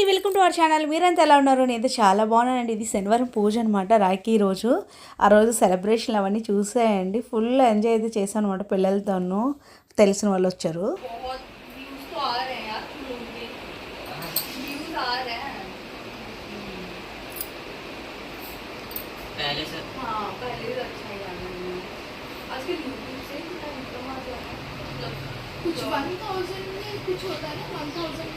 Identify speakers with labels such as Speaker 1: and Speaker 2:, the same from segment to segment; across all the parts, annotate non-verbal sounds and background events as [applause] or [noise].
Speaker 1: అండి welcome to our channel మీరంతా ఎలా ఉన్నారు నేనైతే చాలా బాగున్నానండి ఇది శనివారం పూజ అనమాట రాఖీ రోజు ఆ రోజు సెలబ్రేషన్లు అవన్నీ చూసాయండి ఫుల్ ఎంజాయ్ అయితే చేశాను అనమాట పిల్లలతోనూ తెలిసిన వాళ్ళు వచ్చారు
Speaker 2: बहुत व्यूज तो आ रहे हैं यार तुम लोग के व्यूज आ रहे हैं
Speaker 3: पहले से
Speaker 2: हाँ पहले भी अच्छा ही आ रहा है आजकल यूट्यूब से कितना इनकम आ जा रहा है मतलब
Speaker 4: कुछ वन थाउजेंड में कुछ होता है ना वन थाउजेंड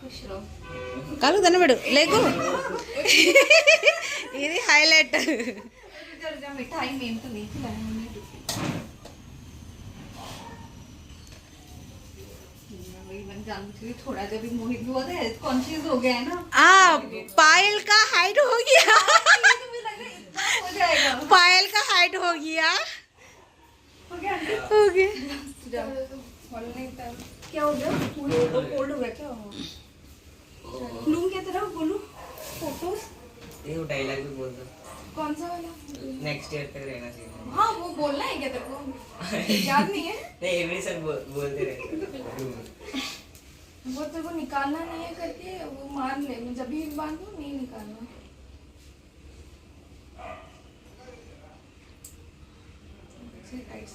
Speaker 2: खुश रहो
Speaker 1: కాలుకు దండం పెట్టు లేకు ఇది హైలైట్
Speaker 2: इधर जा मिठाई मेन तो नहीं खिलाया हमने वही मैं जानती हूँ थोड़ा जब भी मोहित हुआ था हेल्थ कॉन्शियस हो गया है ना
Speaker 1: ఆ पायल का हाइट हो गया
Speaker 2: तो मुझे लग रहा है इतना हो जाएगा
Speaker 1: पायल का हाइट हो गया
Speaker 2: हो गया
Speaker 1: हो
Speaker 2: नहीं था। क्या हो गया? कोल्ड हो गया क्या? लूँ क्या तरह बोलूँ? फ़ोटोज़
Speaker 3: ये वो डायलॉग भी बोल दो।
Speaker 4: कौन सा वाला?
Speaker 3: नेक्स्ट ईयर तक रहना चाहिए।
Speaker 4: हाँ वो बोलना है क्या तेरे को? याद नहीं है? [laughs]
Speaker 3: नहीं एवरी साल बोल, बोलते रहते
Speaker 4: वो तेरे को निकालना नहीं है करके वो मान ले। जब भी बांधू नहीं निकालना
Speaker 2: टाइट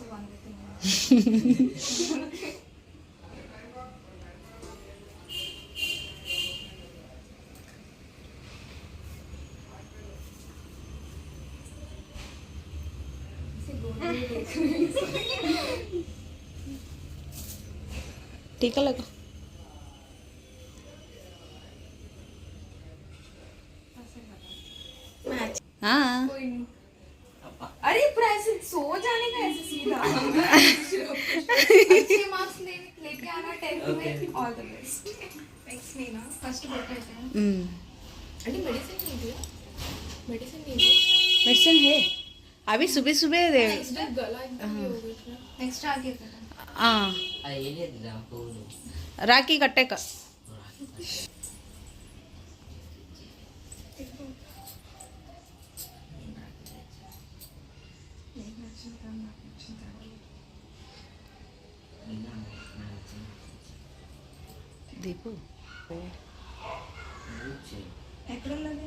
Speaker 2: है
Speaker 1: लगा हाँ
Speaker 4: कोई नहीं अरे पूरा ऐसे सो जाने का ऐसे सीधा। [laughs] अच्छे मार्क्स ले लेके आना टेंथ में all the best thanks Nina first birthday है
Speaker 1: हम्म,
Speaker 4: अरे मेडिसिन नहीं दिया। मेडिसिन नहीं दिया।
Speaker 1: मेडिसिन है। अभी सुबह सुबह दे
Speaker 4: नेक्स्ट गला एकदम हो। गया था। नेक्स्ट आगे
Speaker 1: हाँ।
Speaker 3: ये ले दे आपको
Speaker 1: राखी कट्टे का దీపు.
Speaker 4: ఎక్కడ ఉన్నది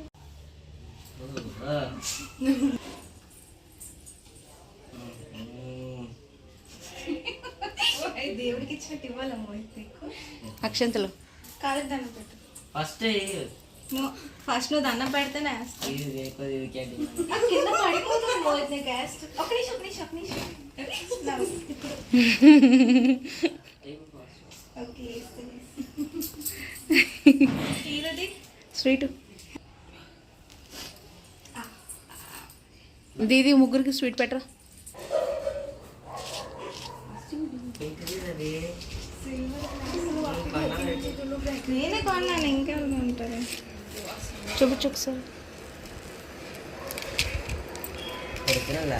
Speaker 4: దేవుడికి ఇచ్చినట్టు ఇవ్వాలి మోహిత్ నీకు
Speaker 1: అక్షంతలు.
Speaker 4: కాలేదు దండం పెట్టు.
Speaker 3: ఫస్ట్
Speaker 4: నువ్వు ఫస్ట్ నువ్వు దండం పెడితేనే
Speaker 1: వేస్తావు దీది ముగ్గురికి స్వీట్ పెట్టరా?
Speaker 4: నేనే కొన్నాను ఇంకా ఉంటారు
Speaker 1: చూపించు ఒకసారి
Speaker 3: ఒరిజినల్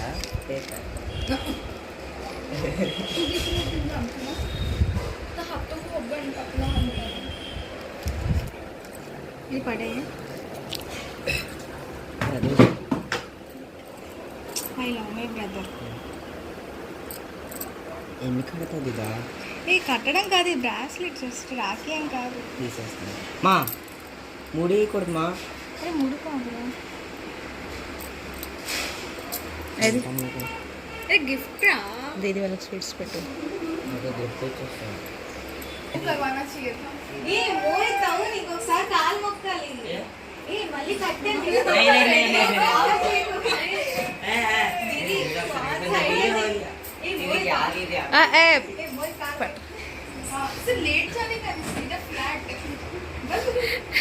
Speaker 4: हफ्तों को अब्बन अपना
Speaker 1: ఇది పడే
Speaker 4: ఐ లవ్ మై బ్రదర్
Speaker 3: ఎన్ని కడతావు దిదా
Speaker 4: ఏ కట్టడం కాదు ఇది బ్రాస్లెట్ జస్ట్ రాఖీ ఏం కాదు
Speaker 3: తీసేస్తాను మా మూడు
Speaker 4: వేయకూడదుమా గిఫ్ట్
Speaker 1: దీది వాళ్ళకి స్వీట్స్ పెట్టు
Speaker 2: ఏ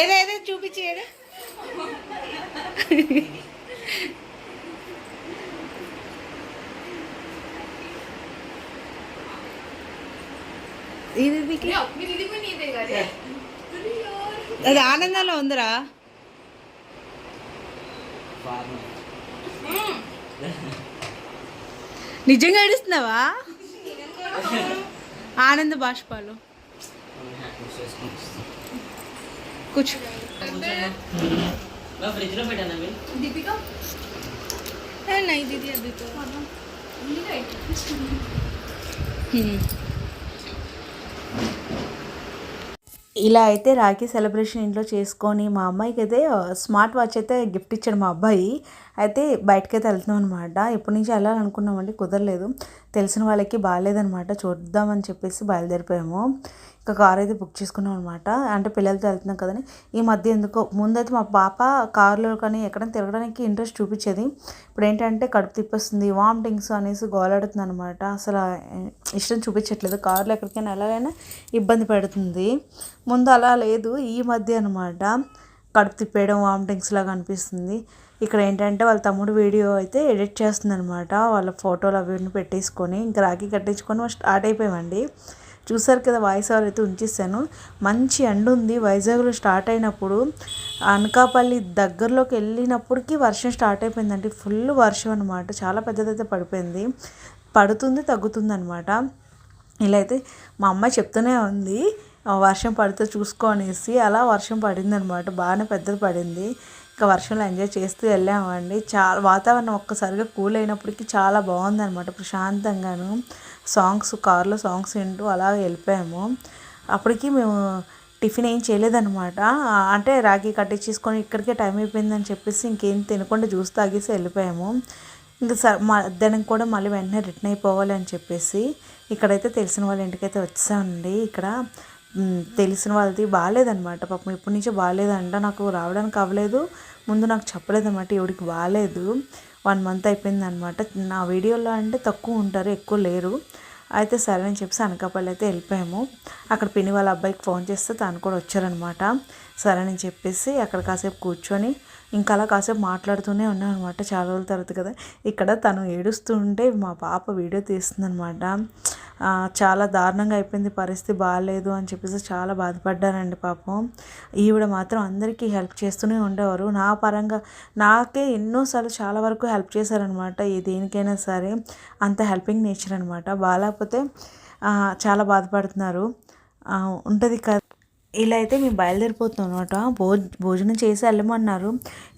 Speaker 1: ఏదో
Speaker 4: చూపించి ఇది
Speaker 1: అది ఆనందంలో ఉందిరా. నిజంగా ఏడుస్తున్నావా? ఆనంద బాష్పాలు. హ్మ్. ఇలా అయితే రాఖీ సెలబ్రేషన్ ఇంట్లో చేసుకొని మా అమ్మాయికి అయితే స్మార్ట్ వాచ్ అయితే గిఫ్ట్ ఇచ్చాడు మా అబ్బాయి. అయితే బయటకైతే వెళ్తున్నాం అనమాట ఎప్పటి నుంచి వెళ్ళాలనుకున్నామండి కుదరలేదు. తెలిసిన వాళ్ళకి బాగాలేదనమాట చూద్దామని చెప్పేసి బయలుదేరిపోయాము. ఇంకా కార్ అయితే బుక్ చేసుకున్నాం అనమాట అంటే పిల్లలతో వెళ్తున్నాం కదని. ఈ మధ్య ఎందుకో ముందైతే మా పాప కారులో కానీ ఎక్కడైనా తిరగడానికి ఇంట్రెస్ట్ చూపించేది. ఇప్పుడు ఏంటంటే కడుపు తిప్పేస్తుంది వామిటింగ్స్ అనేసి గోలాడుతుంది అనమాట అసలు ఇష్టం చూపించట్లేదు. కారులో ఎక్కడికైనా ఎలాగైనా ఇబ్బంది పెడుతుంది. ముందు అలా లేదు. ఈ మధ్య అనమాట కడుపు తిప్పేయడం వామిటింగ్స్ లాగా అనిపిస్తుంది. ఇక్కడ ఏంటంటే వాళ్ళ తమ్ముడు వీడియో అయితే ఎడిట్ చేస్తుంది అనమాట వాళ్ళ ఫోటోలు అవి పెట్టేసుకొని ఇంకా రాఖీ కట్టించుకొని స్టార్ట్ అయిపోయామండి. చూసారు కదా వాయిస్ ఓవర్ అయితే ఉంచేసాను మంచి ఎండ ఉంది. వైజాగ్లో స్టార్ట్ అయినప్పుడు అనకాపల్లి దగ్గరలోకి వెళ్ళినప్పటికీ వర్షం స్టార్ట్ అయిపోయిందండి. ఫుల్ వర్షం అనమాట చాలా పెద్దదైతే పడిపోయింది. పడుతుంది తగ్గుతుంది అనమాట ఇలా అయితే మా అమ్మాయి చెప్తూనే ఉంది వర్షం పడితే చూసుకోనేసి అలా వర్షం పడింది అనమాట బాగానే పెద్దది పడింది. ఇంకా వర్షంలో ఎంజాయ్ చేస్తూ వెళ్ళామండి. చాలా వాతావరణం ఒక్కసారిగా కూల్ అయినప్పటికీ చాలా బాగుంది అనమాట ప్రశాంతంగాను. సాంగ్స్ కార్లో సాంగ్స్ వింటూ అలా వెళ్ళిపోయాము. అప్పటికి మేము టిఫిన్ ఏం చేయలేదనమాట అంటే రాగి కట్టించేసుకొని ఇక్కడికే టైం అయిపోయిందని చెప్పేసి ఇంకేం తినకుండా జ్యూస్ తాగేసి వెళ్ళిపోయాము. ఇంకా స మధ్యాహ్నం కూడా మళ్ళీ వెంటనే రిటర్న్ అయిపోవాలి అని చెప్పేసి ఇక్కడైతే తెలిసిన వాళ్ళ ఇంటికైతే వచ్చామండి. ఇక్కడ తెలిసిన వాళ్ళది బాగాలేదనమాట పాపం ఇప్పటి నుంచే బాగాలేదంట. నాకు రావడానికి అవ్వలేదు. ముందు నాకు చెప్పలేదన్నమాట. ఎవడికి బాగాలేదు. వన్ మంత్ అయిపోయింది అనమాట నా వీడియోలో అంటే తక్కువ ఉంటారు ఎక్కువ లేరు. అయితే సరే అని చెప్పేసి అనకాపల్లి అయితే వెళ్ళిపోయాము. అక్కడ పిని వాళ్ళ అబ్బాయికి ఫోన్ చేస్తే తను కూడా వచ్చారనమాట. సరే అని చెప్పేసి అక్కడ కాసేపు కూర్చొని ఇంకా అలా కాసేపు మాట్లాడుతూనే ఉన్నాం అనమాట చాలా రోజుల తర్వాత కదా. ఇక్కడ తను ఏడుస్తుంటే మా పాప వీడియో తీస్తుందనమాట. చాలా దారుణంగా అయిపోయింది పరిస్థితి బాగాలేదు అని చెప్పేసి చాలా బాధపడ్డానండి పాపం. ఈవిడ మాత్రం అందరికీ హెల్ప్ చేస్తూనే ఉండేవారు. నా పరంగా నాకే ఎన్నోసార్లు చాలా వరకు హెల్ప్ చేశారనమాట. ఏ దేనికైనా సరే అంత హెల్పింగ్ నేచర్ అనమాట. బాగాలేకపోతే చాలా బాధపడుతున్నారు. ఉంటుంది కదా. ఇలా అయితే మేము బయలుదేరిపోతున్నాం అనమాట భోజ భోజనం చేసి వెళ్ళమన్నారు.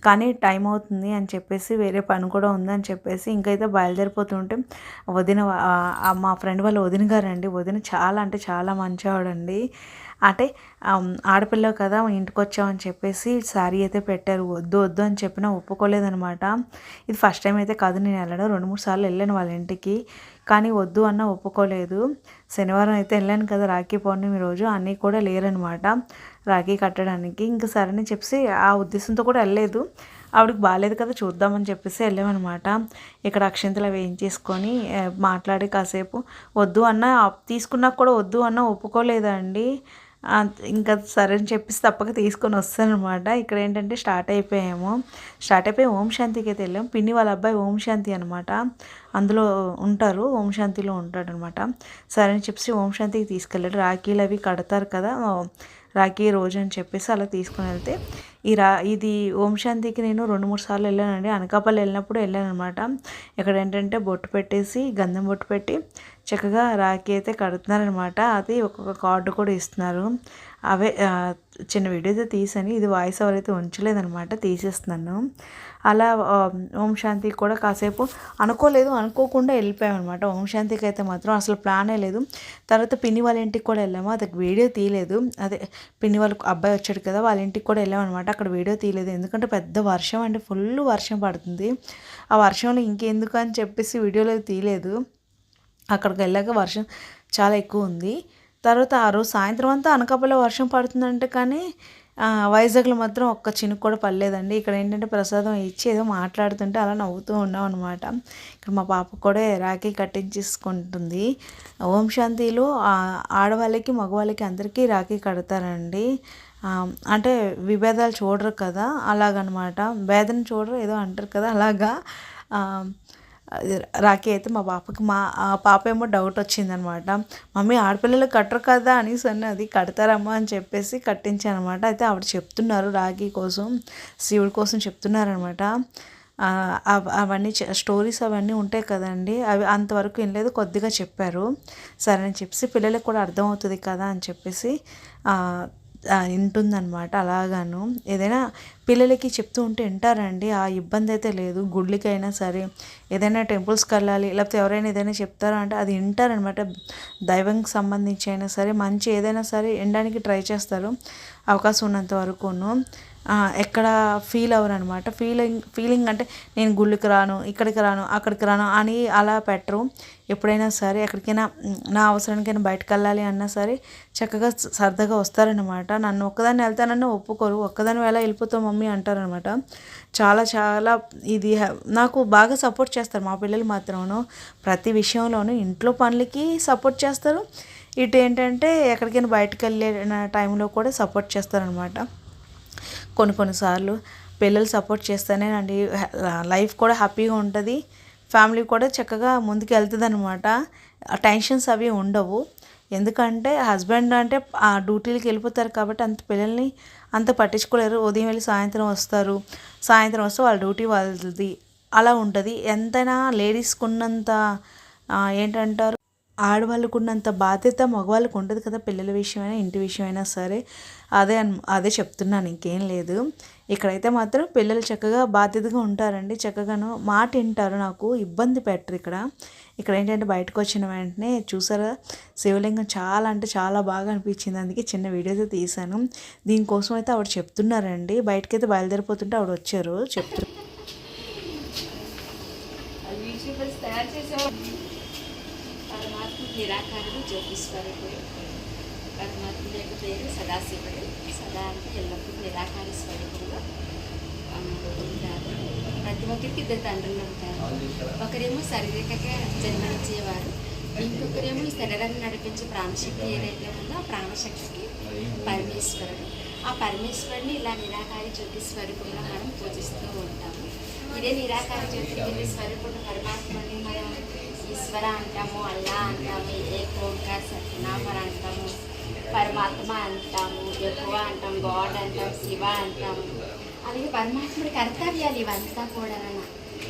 Speaker 1: కానీ టైం అవుతుంది అని చెప్పేసి వేరే పని కూడా ఉందని చెప్పేసి ఇంకైతే బయలుదేరిపోతుంటే వదిన మా ఫ్రెండ్ వాళ్ళ వదిన గారండి. వదిన చాలా అంటే చాలా మంచివాడండి అంటే ఆడపిల్ల కదా ఇంటికి వచ్చామని చెప్పేసి శారీ అయితే పెట్టారు. వద్దు వద్దు అని చెప్పినా ఒప్పుకోలేదనమాట. ఇది ఫస్ట్ టైం అయితే కాదు నేను వెళ్ళడం. రెండు మూడు సార్లు వెళ్ళాను వాళ్ళ ఇంటికి. కానీ వద్దు అన్న ఒప్పుకోలేదు. శనివారం అయితే వెళ్ళాను కదా రాఖీ పౌర్ణమి రోజు. అన్నీ కూడా లేరనమాట రాఖీ కట్టడానికి. ఇంకా సరే అని చెప్పేసి ఆ ఉద్దేశంతో కూడా వెళ్ళలేదు. ఆవిడకి బాగాలేదు కదా చూద్దామని చెప్పేసి వెళ్ళామన్నమాట ఇక్కడ అక్షంతలు అవి వేయించేసుకొని మాట్లాడి కాసేపు వద్దు అన్న తీసుకున్నా కూడా వద్దు అన్న ఒప్పుకోలేదండి. ఇంకా సరే అని చెప్పేసి తప్పక తీసుకొని వస్తానమాట ఇక్కడ ఏంటంటే స్టార్ట్ అయిపోయాము. స్టార్ట్ అయిపోయి ఓం శాంతికి అయితే వెళ్ళాము పిన్ని వాళ్ళ అబ్బాయి ఓం శాంతి అనమాట అందులో ఉంటారు. ఓం శాంతిలో ఉంటాడు అనమాట సరే అని చెప్పేసి ఓం శాంతికి తీసుకెళ్ళాడు. రాఖీలు అవి కడతారు కదా. రాఖీ రోజు అని చెప్పేసి అలా తీసుకుని వెళ్తే ఈ రా ఇది ఓం శాంతికి నేను రెండు మూడు సార్లు వెళ్ళానండి. అనకాపల్లి వెళ్ళినప్పుడు వెళ్ళాను అనమాట ఇక్కడ ఏంటంటే బొట్టు పెట్టేసి గంధం బొట్టు పెట్టి చక్కగా రాఖీ అయితే కడుతున్నారనమాట అది ఒక్కొక్క కార్డు కూడా ఇస్తున్నారు. అవే చిన్న వీడియో అయితే తీసాను ఇది వాయిస్ ఎవరైతే ఉంచలేదనమాట తీసేస్తున్నాను. అలా ఓం శాంతికి కూడా కాసేపు అనుకోలేదు. అనుకోకుండా వెళ్ళిపోయామన్నమాట. ఓం శాంతికి అయితే మాత్రం అసలు ప్లానే లేదు. తర్వాత పిన్ని వాళ్ళ ఇంటికి కూడా వెళ్ళాము. అది వీడియో తీయలేదు. అదే పిన్ని వాళ్ళకు అబ్బాయి వచ్చాడు కదా వాళ్ళ ఇంటికి కూడా వెళ్ళామన్నమాట. అక్కడ వీడియో తీయలేదు. ఎందుకంటే పెద్ద వర్షం అంటే ఫుల్ వర్షం పడుతుంది. ఆ వర్షంలో ఇంకెందుకు అని చెప్పేసి వీడియోలో తీయలేదు. అక్కడికి వెళ్ళాక వర్షం చాలా ఎక్కువ ఉంది. తర్వాత ఆ రోజు సాయంత్రం అంతా అనకాపల్లి వర్షం పడుతుందంటే కానీ వైజాగ్లో మాత్రం ఒక్క చినుకు కూడా పడలేదండి. ఇక్కడ ఏంటంటే ప్రసాదం ఇచ్చి ఏదో మాట్లాడుతుంటే అలా నవ్వుతూ ఉన్నాం అనమాట ఇక్కడ మా పాప కూడా రాఖీ కట్టించేసుకుంటుంది. ఓం శాంతిలో ఆడవాళ్ళకి మగవాళ్ళకి అందరికీ రాఖీ కడతారండి. అంటే విభేదాలు చూడరు కదా అలాగనమాట. భేదం చూడరు ఏదో అంటారు కదా అలాగా. రాఖీ అయితే మా పాపకి మా ఆ పాప ఏమో డౌట్ వచ్చిందనమాట. మమ్మీ ఆడపిల్లలు కట్టరు కదా అనేసి అన్నది కడతారమ్మా అని చెప్పేసి కట్టించాను అనమాట అయితే ఆవిడ చెప్తున్నారు రాఖీ కోసం శివుడి కోసం చెప్తున్నారనమాట. అవ- అవన్నీ స్టోరీస్ అవన్నీ ఉంటాయి కదండి. అవి అంతవరకు వినలేదు కొద్దిగా చెప్పారు. సరే అని చెప్పేసి పిల్లలకు కూడా అర్థమవుతుంది కదా అని చెప్పేసి వింటుందన్నమాట అలాగాను. ఏదైనా పిల్లలకి చెప్తూ ఉంటే వింటారండి. ఆ ఇబ్బంది అయితే లేదు. గుళ్ళకైనా సరే ఏదైనా టెంపుల్స్కి వెళ్ళాలి లేకపోతే ఎవరైనా ఏదైనా చెప్తారా అంటే అది వింటారనమాట దైవంకి సంబంధించి అయినా సరే మంచి ఏదైనా సరే వినడానికి ట్రై చేస్తారు. అవకాశం ఉన్నంత వరకును. ఎక్కడ ఫీల్ అవ్వరు అనమాట ఫీలింగ్ ఫీలింగ్ అంటే నేను గుళ్ళకి రాను ఇక్కడికి రాను అక్కడికి రాను అని అలా పెట్టరు. ఎప్పుడైనా సరే ఎక్కడికైనా నా అవసరానికైనా బయటకు వెళ్ళాలి అన్నా సరే చక్కగా సరదాగా వస్తారనమాట. నన్ను ఒక్కదాన్ని వెళ్తానన్నా ఒప్పుకోరు. ఒక్కదాన్ని ఎలా వెళ్ళిపోతావు మమ్మీ అంటారనమాట. చాలా చాలా ఇది నాకు బాగా సపోర్ట్ చేస్తారు మా పిల్లలు మాత్రమును. ప్రతి విషయంలోనూ ఇంట్లో పనులకి సపోర్ట్ చేస్తారు. ఇటు ఏంటంటే ఎక్కడికైనా బయటకు వెళ్ళే టైంలో కూడా సపోర్ట్ చేస్తారనమాట. కొన్ని కొన్నిసార్లు పిల్లలు సపోర్ట్ చేస్తేనేనండి లైఫ్ కూడా హ్యాపీగా ఉంటుంది. ఫ్యామిలీ కూడా చక్కగా ముందుకు వెళ్తుంది అనమాట టెన్షన్స్ అవి ఉండవు. ఎందుకంటే హస్బెండ్ అంటే ఆ డ్యూటీలకి వెళ్ళిపోతారు కాబట్టి అంత పిల్లల్ని అంత పట్టించుకోలేరు. ఉదయం వెళ్ళి సాయంత్రం వస్తారు. సాయంత్రం వస్తే వాళ్ళ డ్యూటీ వాళ్ళది. అలా ఉంటుంది. ఎంతైనా లేడీస్కి ఉన్నంత ఏంటంటారు? ఆడవాళ్ళకు ఉన్నంత బాధ్యత మగవాళ్ళకు ఉండదు కదా పిల్లల విషయమైనా ఇంటి విషయమైనా సరే. అదే అదే చెప్తున్నాను ఇంకేం లేదు. ఇక్కడైతే మాత్రం పిల్లలు చక్కగా బాధ్యతగా ఉంటారండి. చక్కగాను మాట వింటారు నాకు. ఇబ్బంది పెట్టరు ఇక్కడ. ఇక్కడ ఏంటంటే బయటకు వచ్చిన వెంటనే చూసారా? శివలింగం చాలా అంటే చాలా బాగా అనిపించింది. అందుకే చిన్న వీడియోతో తీశాను. దీనికోసం అయితే ఆవిడ చెప్తున్నారండి. బయటకైతే బయలుదేరిపోతుంటే ఆవిడ వచ్చారు చెప్తున్నారు
Speaker 2: వెజిటేబుల్స్ తయారు చేసావు పరమాత్మ నిరాకారుడు జ్యోతిస్వరుడు పరమాత్మ యొక్క పేరు సదాశివుడు సదా అంటే ఎల్లప్పుడూ నిరాకార స్వరూపంలో ఉంటారు ప్రతి ఒక్కరికి ఇద్దరు తండ్రులు ఉంటారు ఒకరేమో శారీరకంగా జన్మనిచ్చేవారు ఇంకొకరేమో ఈ శరీరాన్ని నడిపించే ప్రాణశక్తి ఏదైతే ఉందో ఆ ప్రాణశక్తికి పరమేశ్వరుడు ఆ పరమేశ్వరుని ఇలా నిరాకారి జ్యోతి స్వరూపంలో మనం పూజిస్తూ ఉంటాము ఇదే నిరాకార జ్యోతి స్వరూపుడు పరమాత్మని మనం ఈశ్వర అంటాము అల్లా అంటాము ఏకోంకార సత్యనామర అంటాము పరమాత్మ అంటాము ఎక్కువ అంటాం గాడ్ అంటాం శివ అంటాము. అలాగే పరమాత్ముడి కర్తవ్యాలు ఇవంతా కూడా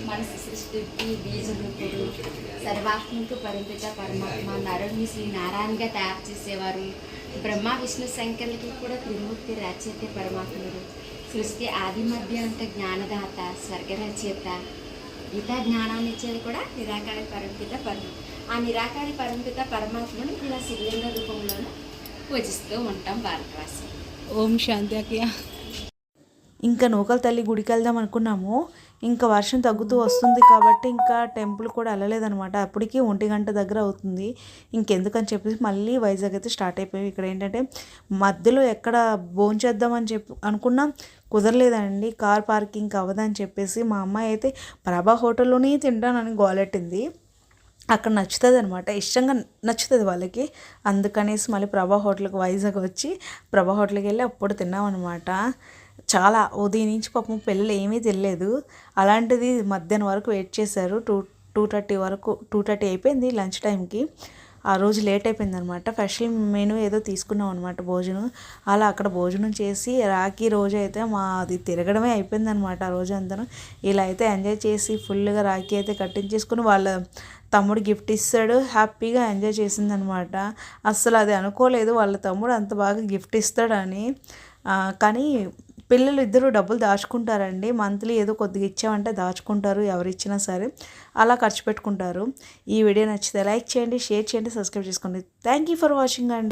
Speaker 2: మనసు సృష్టికి బీజముఖుడు సర్వాత్మకు పరిమిత పరమాత్మ నరుణ్ణి శ్రీ నారాయణగా తయారు చేసేవారు. బ్రహ్మ విష్ణు శంకర్లకి కూడా త్రిమూర్తి రచయిత పరమాత్ముడు. సృష్టి ఆది మధ్య అంత జ్ఞానదాత స్వర్గరచయిత గీతా జ్ఞానాన్ని ఇచ్చేది కూడా నిరాకారి పరమిత పరమ. ఆ నిరాకారి పరమిత పరమాత్మను ఇలా శివలింగ రూపంలోనూ పూజిస్తూ ఉంటాం భారతవాసి
Speaker 1: ఓం శాంతి ఇంకా నూకల తల్లి గుడికి వెళ్దాం అనుకున్నాము. ఇంకా వర్షం తగ్గుతూ వస్తుంది కాబట్టి ఇంకా టెంపుల్ కూడా వెళ్ళలేదనమాట అప్పటికి ఒంటి గంట దగ్గర అవుతుంది. ఇంకెందుకని చెప్పేసి మళ్ళీ వైజాగ్ అయితే స్టార్ట్ అయిపోయి. ఇక్కడ ఏంటంటే మధ్యలో ఎక్కడ భోంచేద్దామని చెప్పి అనుకున్నాం కుదరలేదండి. కార్ పార్కింగ్ అవ్వదని చెప్పేసి మా అమ్మాయి అయితే ప్రభా హోటల్లోనే తింటానని గోలెట్టింది. అక్కడ నచ్చుతుంది అనమాట ఇష్టంగా నచ్చుతుంది వాళ్ళకి. అందుకనేసి మళ్ళీ ప్రభా హోటల్కి వైజాగ్ వచ్చి ప్రభా హోటల్కి వెళ్ళి అప్పుడు తిన్నామన్నమాట. చాలా ఉదయం నుంచి పాపం పిల్లలు ఏమీ తెలియలేదు అలాంటిది మధ్యాహ్నం వరకు వెయిట్ చేశారు. టూ టూ థర్టీ వరకు టూ థర్టీ అయిపోయింది లంచ్ టైంకి ఆ రోజు లేట్ అయిపోయింది అనమాట స్పెషల్ మెనూ ఏదో తీసుకున్నాం అనమాట భోజనం. అలా అక్కడ భోజనం చేసి రాఖీ రోజు అయితే మా అది తిరగడమే అయిపోయింది అనమాట ఆ రోజు అంతా ఇలా అయితే ఎంజాయ్ చేసి ఫుల్గా రాఖీ అయితే కట్టించేసుకుని వాళ్ళ తమ్ముడు గిఫ్ట్ ఇస్తాడు. హ్యాపీగా ఎంజాయ్ చేసిందనమాట అస్సలు అది అనుకోలేదు. వాళ్ళ తమ్ముడు అంత బాగా గిఫ్ట్ ఇస్తాడని. కానీ పిల్లలు ఇద్దరు డబ్బులు దాచుకుంటారండి. మంత్లీ ఏదో కొద్దిగా ఇచ్చామంటే దాచుకుంటారు ఎవరిచ్చినా సరే. అలా ఖర్చు పెట్టుకుంటారు. ఈ వీడియో నచ్చితే లైక్ చేయండి షేర్ చేయండి సబ్స్క్రైబ్ చేసుకోండి. థ్యాంక్ యూ ఫర్ వాచింగ్ అండి.